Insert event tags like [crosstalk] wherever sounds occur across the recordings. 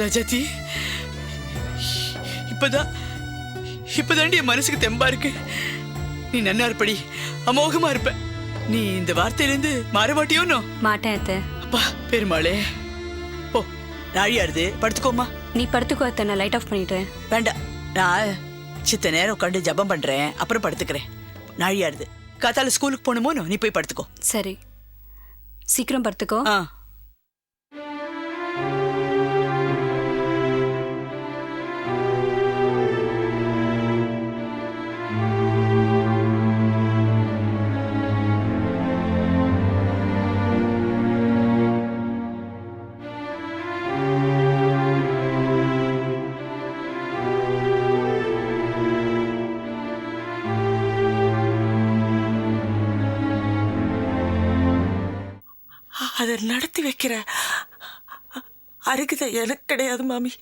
ரஜதி இப்பதான் இப்பதாண்டி என் மனசுக்கு தெம்பா இருக்கு. நீ நன்னா இருப்படி அமோகமா இருப்ப. நீ இந்த வார்த்தையிலிருந்து மாற மாட்டியோனோ மாட்டேன் அத்தை. அப்பா பெருமாளே. போ நாழியாருது படுத்துக்கோமா நீ படுத்துக்கோ அத்தை நான் லைட் ஆஃப் பண்ணிட்டேன் வேண்டாம் நான் சித்த நேரம் உட்காந்து ஜபம் பண்றேன் அப்புறம் படுத்துக்கிறேன். நாழியாருது காத்தால ஸ்கூலுக்கு போகணுமோனோ நீ போய் படுத்துக்கோ. சரி. சீக்கிரம் படுத்துக்கோ. ஆ. நடத்தி வைக்கிற அருகதை எனக்கு கிடையாது மாமி.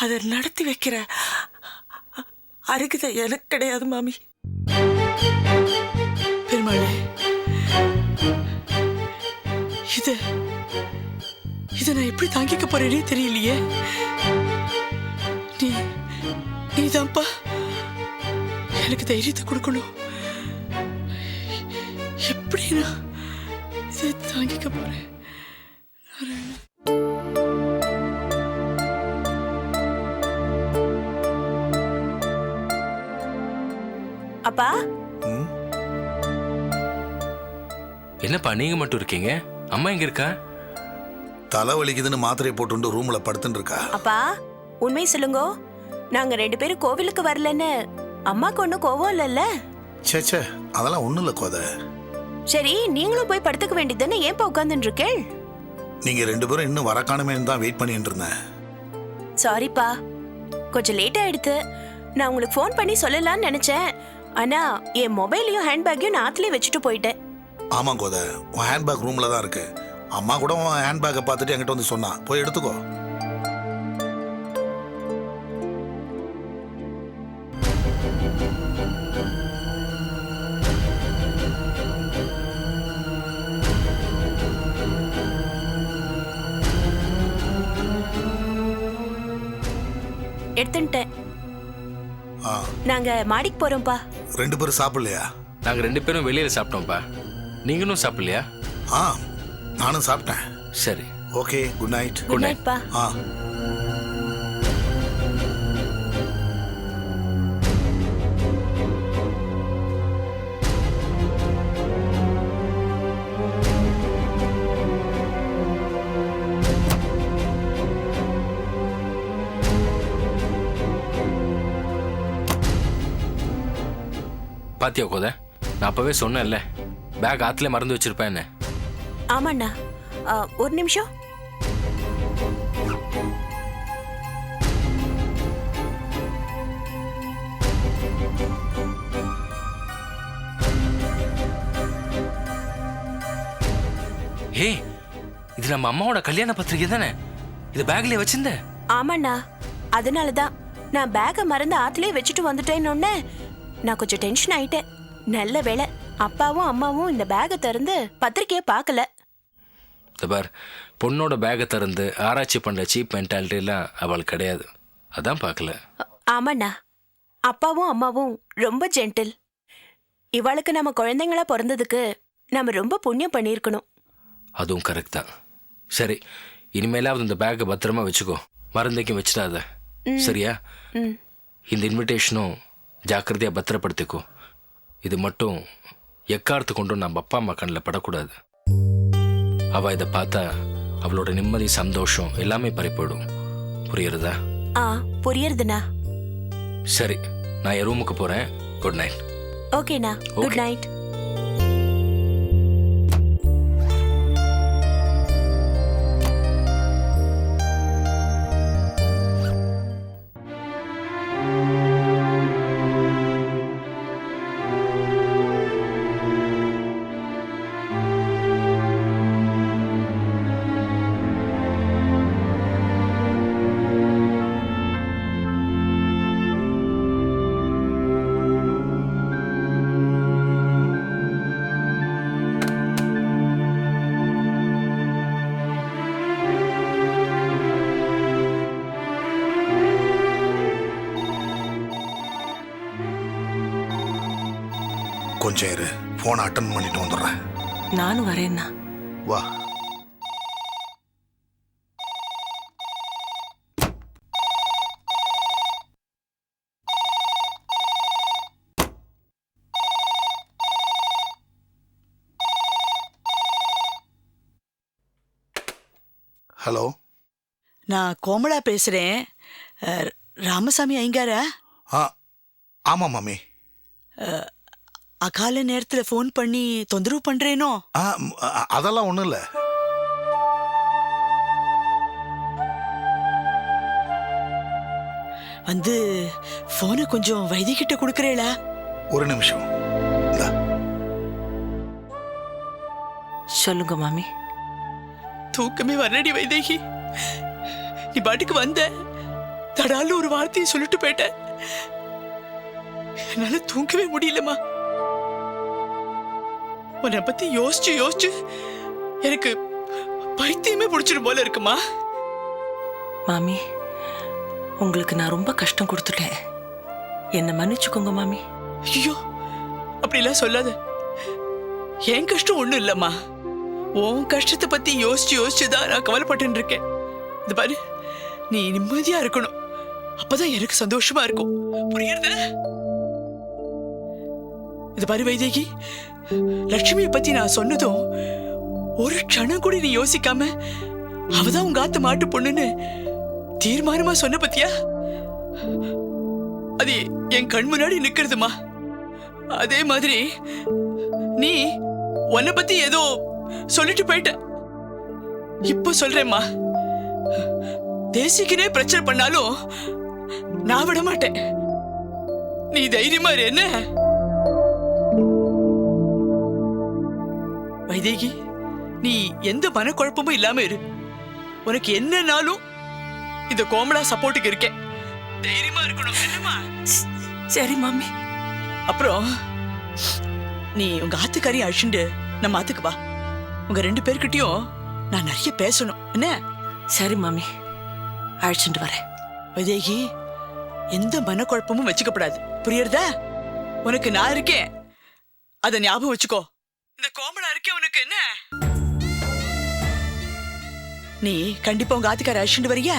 அதை நடத்தி வைக்கிற அருகதை எனக்கு கிடையாது மாமி. பெருமாளே இது இதை நான் எப்படி தாங்கிக்க போறேனே தெரியலையே. நீ நீதான்ப்பா எனக்கு தைரியத்தை கொடுக்கணும். எப்படி நான் இதை தாங்கிக்க போறேன்? அப்பா? என்னப்பா நீங்க மட்டும் இருக்கீங்க? அம்மா எங்க இருக்கா? தலை வலிக்குதுன்னு மாத்திரை போட்டுண்டு ரூம்ல படுத்துட்டு இருக்கா அப்பா உண்மை சொல்லுங்க. நாங்க ரெண்டு பேரும் கோவிலுக்கு வரலன்னு அம்மாக்கு ஒன்றும் கோவம் இல்லைல்ல? ச்சே ச்சே அதெல்லாம் ஒண்ணும் இல்ல கோத. சரி நீங்களும் போய் படுத்துக்க வேண்டியதுன்னு ஏன்பா உட்காந்துட்டு இருக்கேள் நீங்க ரெண்டு பேரும் இன்னும் வர காணுமேன்னு தான் வெயிட் பண்ணிட்டு இருந்தேன் சாரிப்பா கொஞ்சம் லேட் ஆயிடுத்து. நான் உங்களுக்கு ஃபோன் பண்ணி சொல்லலாம்னு நினைச்சேன். ஆனா என் மொபைலையும் ஹேண்ட்பேக்கையும் நான் ஆத்துலயே வச்சுட்டு போயிட்டேன். ஆமா கோத உன் ஹேண்ட்பேக் ரூம்ல தான் இருக்கு. அம்மா கூட உன் ஹேண்ட்பேக்கை பார்த்துட்டு என்கிட்ட வந்து சொன்னா. போய் எடுத்துக்கோ. எடுத்துட்டேன் ஆ. நாங்க மாடிக்கு போறோம்ப்பா ரெண்டு பேரும் சாப்பிடலையா? நாங்க ரெண்டு பேரும் வெளியில சாப்பிட்டோம்ப்பா நீங்களும் சாப்பிடலையா? ஆ நானும் சாப்பிட்டேன். சரி. Okay good night. குட் நைட்ப்பா ஆ. பாத்தியா கோத நான் அப்பவே சொன்னேன்ல. பேக் ஆத்துல மறந்து வச்சிருப்பேன்னு ஆமாண்ணா. ஆ, ஒரு நிமிஷம். ஏய் இது நம்ம அம்மாவோட கல்யாண பத்திரிக்கை தானே? இது பேக்லயே வச்சிருந்த? ஆமாண்ணா. அதனால தான் நான் பேக்கை மறந்து ஆத்துலயே வச்சுட்டு வந்துட்டேன்னு நான் கொஞ்சம் டென்ஷன் ஆயிட்டேன். நல்ல வேளை. அப்பாவும் அம்மாவும் இந்த பேக்கை திறந்து பத்திரிக்கையை பார்க்கல. இந்த பார் பொண்ணோட பேக்கை திறந்து ஆராய்ச்சி பண்ற சீப் மென்டாலிட்டிலாம் அவளுக்கு கிடையாது. அதான் பார்க்கல. ஆமாண்ணா. அப்பாவும் அம்மாவும் ரொம்ப ஜென்டில் இவளுக்கு நம்ம குழந்தைங்களா பிறந்ததுக்கு நம்ம ரொம்ப புண்ணியம் பண்ணியிருக்கணும். அதுவும் கரெக்ட் தான். சரி இனிமேலாவது இந்த பேக்கை பத்திரமா வச்சுக்கோ. மருந்தைக்கும் வச்சிடாத. சரியா? இந்த இன்விடேஷனும் ஜாக்கிரதையாக பத்திரப்படுத்திக்கோ. இது மட்டும் எக்காரத்து கொண்டும் நம்ம அப்பா அம்மா கண்ணில் படக்கூடாது. அவ இதை பார்த்தா அவளோட நிம்மதி சந்தோஷம் எல்லாமே பறிப்போயிடும் புரியுறதா ஆ புரியுறதுண்ணா சரி நான் என் ரூமுக்கு போகிறேன் குட் நைட் ஓகேண்ணா குட். நைட் கொஞ்சம் இரு ஃபோனை அட்டன் பண்ணிட்டு வந்துடுறேன். நானும் வரேன்னா வா. ஹலோ. நான் கோமலா பேசுறேன். அஹ், ராமசாமி ஐங்காரா ஆ ஆமாம் மாமி. அகால நேரத்துல ஃபோன் பண்ணி தொந்தரவு பண்றேனோ? ஆ ம், அ- அதெல்லாம் ஒன்றும் இல்லை. வந்து போனை கொஞ்சம் வைத்தியகிட்ட கொடுக்கறேளா ஒரு நிமிஷம். இந்தா. சொல்லுங்க மாமி. தூக்கமே வரலடி வைதேகி. நீ பாட்டுக்கு வந்த. தடால ஒரு வார்த்தையை சொல்லிட்டு போயிட்ட. என்னால தூங்கவே முடியலம்மா. உன்னை பத்தி யோசிச்சு யோசிச்சு எனக்கு பைத்தியமே பிடிச்சிடும் போல இருக்குமா? மாமி உங்களுக்கு நான் ரொம்ப கஷ்டம் கொடுத்துட்டேன். என்னை மன்னிச்சுக்கோங்க மாமி. ஐயோ அப்படிலாம் சொல்லாத. என் கஷ்டம் ஒண்ணும் இல்லம்மா. உன் கஷ்டத்தை பத்தி யோசிச்சு யோசிச்சு தான் நான் கவலைப்பட்டு இருக்கேன். இது பாரு நீ நிம்மதியா இருக்கணும். அப்பதான் எனக்கு சந்தோஷமா இருக்கும். புரியுறதா இது பாரு வைதேகி. லட்சுமிய பத்தி நான் சொன்னதும் ஒரு க்ஷணம் கூட நீ யோசிக்காம அவதான் உங்க ஆத்து மாட்டு பொண்ணுன்னு தீர்மானமா சொன்ன பத்தியா? அது என் கண் முன்னாடி நிக்கிறதுமா? அதே மாதிரி நீ உன்னை பத்தி ஏதோ சொல்லிட்டு போயிட்ட. இப்போ சொல்றேம்மா. தேசிக்கனே பிரச்சனை பண்ணாலும் நான் விட மாட்டேன். நீ தைரியமா என்ன? வைதேகி நீ எந்த மனக்குழப்பமும் இல்லாம இரு. உனக்கு என்னனாலும் இந்த கோமலா சப்போர்ட்டுக்கு இருக்கேன். தைரியமா இருக்கணும் என்னம்மா சரி மாமி. அப்புறம் நீ உங்க ஆத்துக்காரி அழிச்சுண்டு நம்ம ஆத்துக்கு வா. உங்க ரெண்டு பேர்கிட்டயும் நான் நிறைய பேசணும். என்ன? சரி மாமி. அழைச்சிட்டு வரேன். வைதேகி எந்த மனக்குழப்பமும் வச்சுக்கப்படாது புரியுறதா? உனக்கு நான் இருக்கேன். அத ஞாபகம் வச்சுக்கோ. இந்த கோமலா இருக்கே உனக்கு என்ன? நீ கண்டிப்பா உங்க ஆத்துக்கார அழிச்சுட்டு வரியா?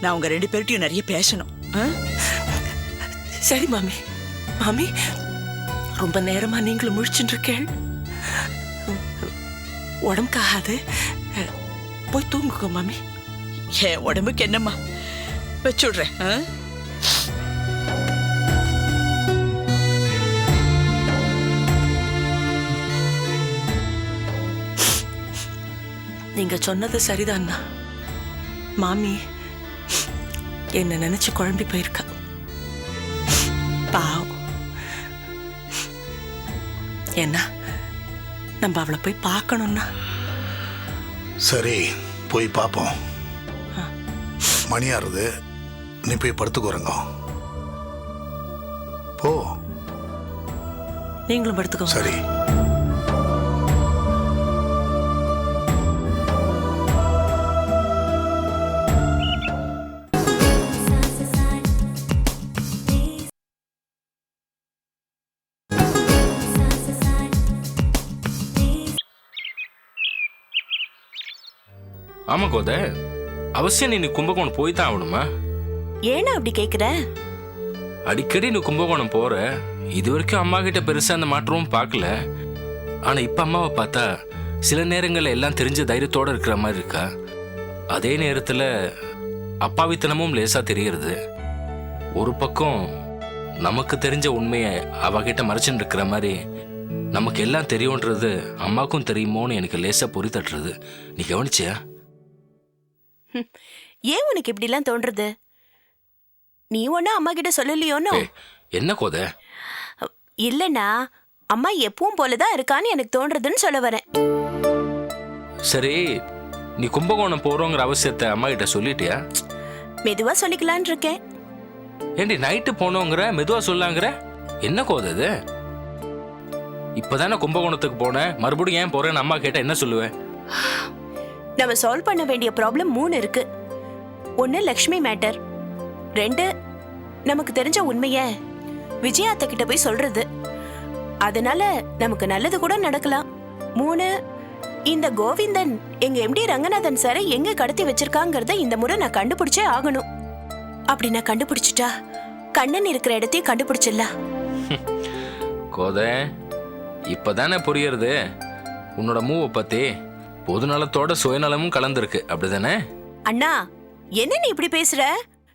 நான் உங்க ரெண்டு பேர்கிட்டயும் நிறைய பேசணும். ஆ? சரி மாமி. மாமி ரொம்ப நேரமா நீங்களும் முழிச்சுட்டு இருக்கேள் உடம்புக்காகாது. போய் தூங்குங்க மாமி. என் உடம்புக்கு என்னம்மா? வச்சுடுறேன். நீங்க சொன்னது சரிதான்னா? மாமி என்ன நினைச்சு குழம்பி போயிருக்கா. பாவம். என்ன நம்ம அவளை போய் பார்க்கணும்னா. சரி போய் பார்ப்போம் மணியாறுது நீ போய் படுத்துக்கோறங்க போ. நீங்களும் படுத்துக்கோங்க. சரி. ஆமா கோத அவசியம் நீ கும்பகோணம் போய் தான் ஆகணுமா? ஏன்னா அப்படி கேக்குற? அடிக்கடி நீ கும்பகோணம் போற இது வரைக்கும் அம்மா கிட்ட பெருசா அந்த மாற்றமும் பார்க்கல. ஆனா இப்ப அம்மாவை பார்த்தா சில நேரங்கள்ல எல்லாம் தெரிஞ்ச தைரியத்தோட இருக்கிற மாதிரி இருக்கா? அதே நேரத்துல அப்பாவித்தனமும் லேசா தெரியறது ஒரு பக்கம் நமக்கு தெரிஞ்ச உண்மையை அவகிட்ட மறைச்சுட்டு இருக்கிற மாதிரி நமக்கு எல்லாம் தெரியும்ன்றது அம்மாக்கும் தெரியுமோன்னு எனக்கு லேசா பொறி தட்டுறது. நீ கவனிச்சியா? [laughs] ஏன் உனக்கு இப்படிலாம் தோன்றது? நீ ஒண்ணு அம்மா கிட்ட சொல்லலையோனோ? என்ன கோதை? இல்லனா அம்மா எப்பவும் போலதான் இருக்கான்னு எனக்கு தோன்றதுன்னு சொல்ல வரேன். சரி நீ கும்பகோணம் போறோங்கிற அவசியத்தை அம்மா கிட்ட சொல்லிட்டியா? மெதுவா சொல்லிக்கலான்னு இருக்கேன். ஏண்டி நைட்டு போனோங்கிற மெதுவா சொல்லாங்கிற என்ன கோதை இது? இப்பதானே கும்பகோணத்துக்கு போனேன். மறுபடியும் ஏன் போறேன்னு அம்மா கேட்டா என்ன சொல்லுவேன் நம்ம சால்வ் பண்ண வேண்டிய ப்ராப்ளம் மூணு இருக்கு. ஒன்னு லக்ஷ்மி மேட்டர் ரெண்டு நமக்கு தெரிஞ்ச உண்மைய விஜயாத்த கிட்ட போய் சொல்றது. அதனால நமக்கு நல்லது கூட நடக்கலாம். மூணு இந்த கோவிந்தன் எங்க எம்டி ரங்கநாதன் சாரை எங்க கடத்தி வச்சிருக்காங்கறத இந்த முறை நான் கண்டுபிடிச்சே ஆகணும். அப்படி நான் கண்டுபிடிச்சிட்டா கண்ணன் இருக்கிற இடத்தையும் கண்டுபிடிச்சிடலாம் கோதை இப்பதானே புரியுறது? உன்னோட மூவை பத்தி. பொதுநலத்தோட சுயநலமும் கலந்துருக்கு. அப்படிதானே? அண்ணா என்ன நீ இப்படி பேசுற?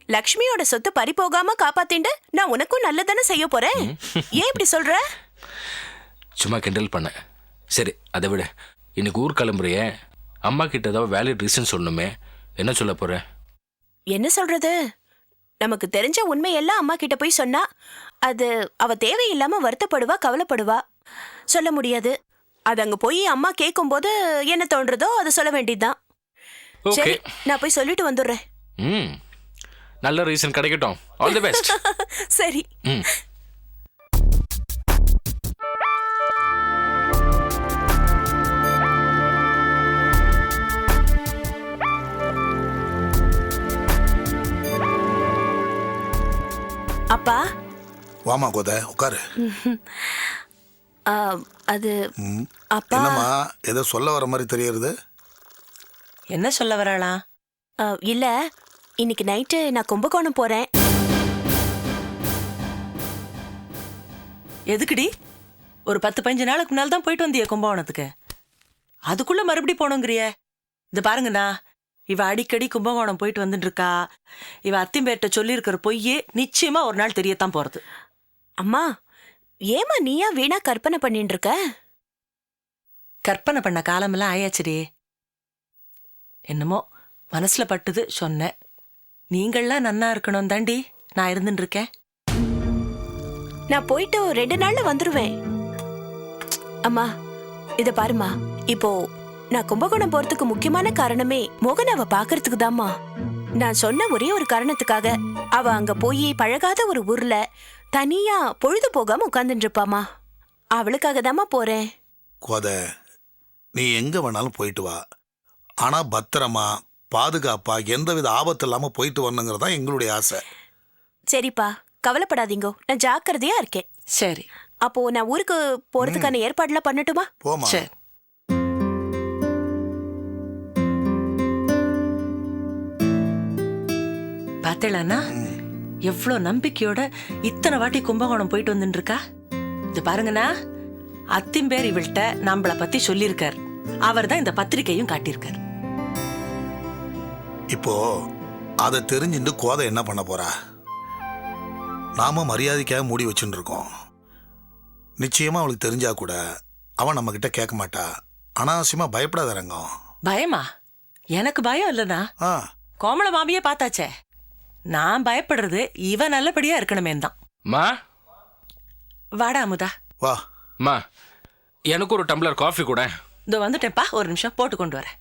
லக்ஷ்மியோட சொத்து பறி போகாம காப்பாத்திண்டு நான் உனக்கும் நல்லதானே செய்ய போறேன்? ஏன் இப்படி சொல்ற? சும்மா கிண்டல் பண்ண. சரி அதை விட. இன்னைக்கு ஊர் கிளம்புறியே. அம்மா கிட்ட ஏதாவது வேலிட் ரீசன் சொல்லணுமே. என்ன சொல்ல போற? என்ன சொல்றது? நமக்கு தெரிஞ்ச உண்மையெல்லாம் அம்மா கிட்ட போய் சொன்னா அது அவ தேவையில்லாம வருத்தப்படுவா கவலைப்படுவா. சொல்ல முடியாது. அது அங்க போய் அம்மா கேட்கும்போது என்ன தோன்றதோ அதை சொல்ல வேண்டியதுதான். ஓகே சரி நான் போய் சொல்லிட்டு வந்துடுறேன். ம். நல்ல ரீசன் கிடைக்கட்டும். ஆல் தி பெஸ்ட் சரி. ம். அப்பா. வாமா கோதை உட்காரு. [laughs] அது. அப்பா என்னம்மா ஏதோ சொல்ல வர மாதிரி தெரியறது? என்ன சொல்ல வராளா? ஆ, இல்ல இன்னைக்கு நைட்டு நான் கும்பகோணம் போறேன். எதுக்குடி? ஒரு பத்து பதினஞ்சு நாளுக்கு முன்னால் தான் போயிட்டு வந்தியே கும்பகோணத்துக்கு. அதுக்குள்ள மறுபடி போனோங்கிறிய இது பாருங்கண்ணா இவ அடிக்கடி கும்பகோணம் போயிட்டு வந்துட்டு இருக்கா இவ அத்திம்பேர்ட்ட சொல்லியிருக்கிற பொய்யே நிச்சயமா ஒரு நாள் தெரியத்தான் போறது. அம்மா ஏமா நீயா வீணா கற்பனை பண்ணிட்டு இருக்க கற்பனை பண்ண காலமெல்லாம் ஆயாச்சுடி. என்னமோ மனசுல பட்டுது சொன்னேன் நீங்கள்லாம் நன்னா இருக்கணும் தாண்டி நான் இருந்துட்டு இருக்கேன் நான் போயிட்டு ஒரு ரெண்டு நாள்ல வந்துருவேன். அம்மா இத பாருமா இப்போ நான் கும்பகோணம் போறதுக்கு முக்கியமான காரணமே மோகன் அவ பாக்குறதுக்கு தாம்மா. நான் சொன்ன ஒரே ஒரு காரணத்துக்காக அவ அங்க போய் பழகாத ஒரு ஊர்ல தனியா பொழுது போகாம உட்கார்ந்துட்டு இருப்பாமா அவளுக்காக தாம்மா போறேன். கோதை நீ எங்க வேணாலும் போயிட்டு வா. ஆனா பத்திரமா பாதுகாப்பா எந்தவித ஆபத்து இல்லாம போயிட்டு வரணுங்கிறது தான் எங்களுடைய ஆசை. சரிப்பா கவலைப்படாதீங்கோ. நான் ஜாக்கிரதையா இருக்கேன். சரி. அப்போ நான் ஊருக்கு போறதுக்கான ஏற்பாடுலாம் பண்ணட்டுமா? போமா சரி. பார்த்தேளாண்ணா எவ்வளோ நம்பிக்கையோட இத்தனை வாட்டி கும்பகோணம் போயிட்டு வந்துட்டு இருக்கா இது பாருங்கண்ணா அத்திம்பேர் இவள்கிட்ட நம்மள பத்தி சொல்லியிருக்கார். அவர் தான் இந்த பத்திரிக்கையும் காட்டியிருக்கார். இப்போ அதை தெரிஞ்சுட்டு கோதை என்ன பண்ண போறா? நாம மரியாதைக்காக மூடி வச்சுட்டு இருக்கோம் நிச்சயமா அவளுக்கு தெரிஞ்சா கூட அவன் நம்ம கிட்ட கேட்க மாட்டா. அனாவசியமா பயப்படாத ரங்கம். பயமா? எனக்கு பயம் இல்லைண்ணா. கோமள மாமியே பார்த்தாச்சே. நான் பயப்படுறது இவ நல்லபடியா இருக்கணுமே தான். மா? வாடா அமுதா. வா. மா எனக்கு ஒரு டம்ளர் காஃபி கூட. இதோ வந்துட்டேன்ப்பா ஒரு நிமிஷம் போட்டு கொண்டு வரேன்.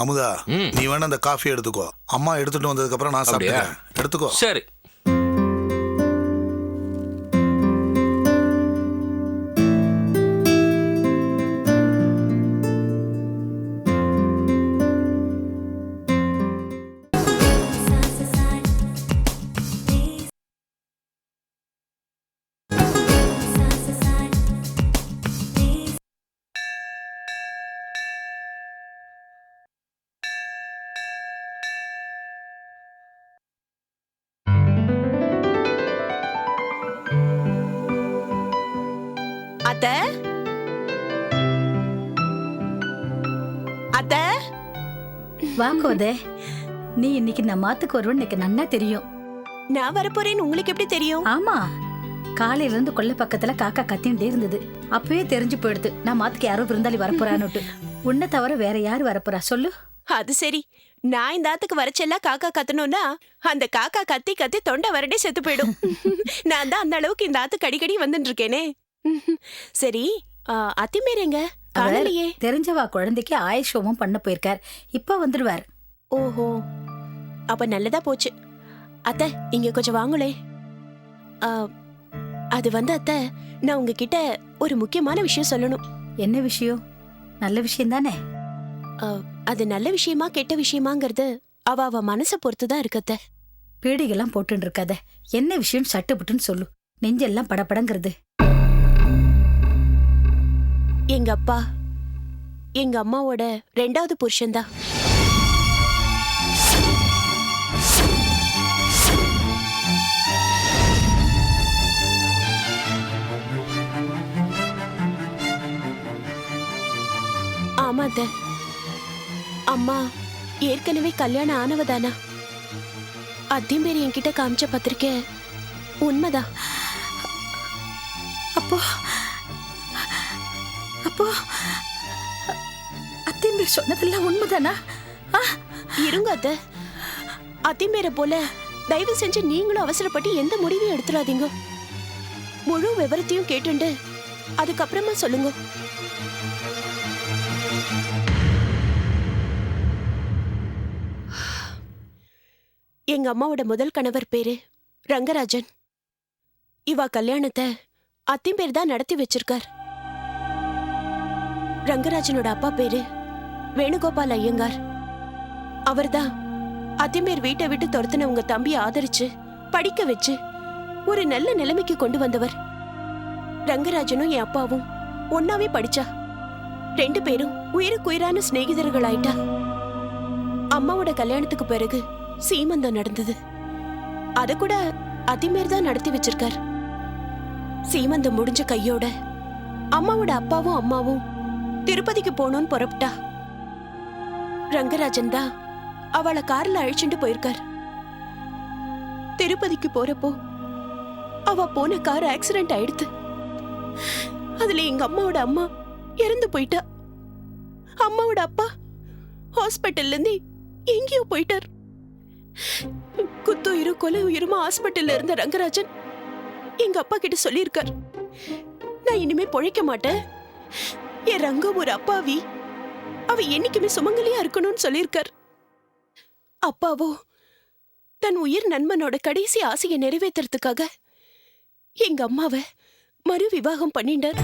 அமுதா ம். நீ வேணா அந்த காஃபி எடுத்துக்கோ. அம்மா எடுத்துட்டு வந்ததுக்கு அப்புறம் நான்? சாப்பிட்டுக்கிறேன். எடுத்துக்கோ. சரி. அத்த? அத்த? வா கோதே. நீ இன்னைக்கு நம்ம மாத்துக்கு வருவன்னு எனக்கு நன்னா தெரியும். நான் வரப்போறேன்னு உங்களுக்கு எப்படி தெரியும்? ஆமா. காலையில இருந்து கொல்லை பக்கத்துல காக்கா கத்தின்டே இருந்தது. அப்பவே தெரிஞ்சு போயிடுது. நான் மாத்துக்கு யாரோ விருந்தாளி வரப்போறான்னுட்டு. உன்னை தவிர வேற யார் வரப்போறா? சொல்லு. அது சரி. நான் இந்த ஆத்துக்கு வரச்செல்லாம் காக்கா கத்தணும்னா அந்த காக்கா கத்தி கத்தி தொண்டை வரடே செத்து போயிடும். [laughs] நான் தான் அந்த அளவுக்கு இந்த ஆத்துக்கு அடிக்கடி வந்துட்டு இருக்கேனே [laughs] சரி அத்திமேர் எங்க? காணலையே. தெரிஞ்சவா குழந்தைக்கு ஆயுஷ் ஹோமம் பண்ண போயிருக்கார். இப்ப வந்துடுவார். ஓஹோ. அப்ப நல்லதா போச்சு. அத்த இங்க கொஞ்சம் வாங்களே. ஆ, அது வந்து அத்த நான் உங்ககிட்ட ஒரு முக்கியமான விஷயம் சொல்லணும். என்ன விஷயம்? நல்ல விஷயம் தானே? அது நல்ல விஷயமா கெட்ட விஷயமாங்கிறது அவ அவ மனசை பொறுத்து தான் இருக்கத்த பீடிகெல்லாம் போட்டுன்னு இருக்காத. என்ன விஷயம் சட்டு புட்டுன்னு சொல்லு. நெஞ்செல்லாம் படபடங்கிறது. எங்க அப்பா எங்க அம்மாவோட ரெண்டாவது புருஷன்தான். ஆமா த அம்மா ஏற்கனவே கல்யாணம் ஆனவதானா? அத்தையும் பேர் என்கிட்ட காமிச்ச பத்திரிக்கை உண்மைதான். அப்போ அப்போ அத்தையும் சொன்னதெல்லாம் உண்மைதானா? ஆ, இருங்க அத்த. அத்திமேர போல தயவு செஞ்சு நீங்களும் அவசரப்பட்டு எந்த முடிவையும் எடுத்துடாதீங்க. முழு விவரத்தையும் கேட்டுண்டு அதுக்கப்புறமா சொல்லுங்க. எங்க அம்மாவோட முதல் கணவர் பேரு ரங்கராஜன். இவா கல்யாணத்தை அத்திம்பேர் தான் நடத்தி வச்சிருக்கார். ரங்கராஜனோட அப்பா பேரு வேணுகோபால் ஐயங்கார். அவர்தான் அத்திமேர் வீட்டை விட்டு துரத்துன உங்க தம்பியை ஆதரிச்சு படிக்க வச்சு ஒரு நல்ல நிலைமைக்கு கொண்டு வந்தவர். ரங்கராஜனும் என் அப்பாவும் ஒன்னாவே படிச்சா. ரெண்டு பேரும் உயிருக்குயிரான சிநேகிதர்கள் ஆயிட்டா அம்மாவோட கல்யாணத்துக்கு பிறகு சீமந்தம் நடந்தது. அத கூட அதிமேர் தான் நடத்தி வச்சிருக்கார். சீமந்தம் முடிஞ்ச கையோட அம்மாவோட அப்பாவும் அம்மாவும் திருப்பதிக்கு போகணும்னு புறப்பட்டா. ரங்கராஜன் தான் அவளை கார்ல அழிச்சுட்டு போயிருக்கார். திருப்பதிக்கு போறப்போ அவ போன கார் ஆக்சிடென்ட் ஆயிடுத்து. அதுல எங்க அம்மாவோட அம்மா இறந்து போயிட்டா. அம்மாவோட அப்பா ஹாஸ்பிட்டல்ல இருந்து எங்கேயோ போயிட்டார். குத்துயிரு கொலை உயிருமா ஹாஸ்பிட்டல்ல இருந்த ரங்கராஜன் எங்க அப்பா கிட்ட சொல்லியிருக்கார். நான் இனிமே பொழைக்க மாட்டேன். என் ரங்கம் ஒரு அப்பாவி. அவ என்னைக்குமே சுமங்கலியா இருக்கணும்னு சொல்லியிருக்கார். அப்பாவோ தன் உயிர் நண்பனோட கடைசி ஆசையை நிறைவேத்துறதுக்காக எங்க அம்மாவை மறு விவாகம் பண்ணிட்டார்.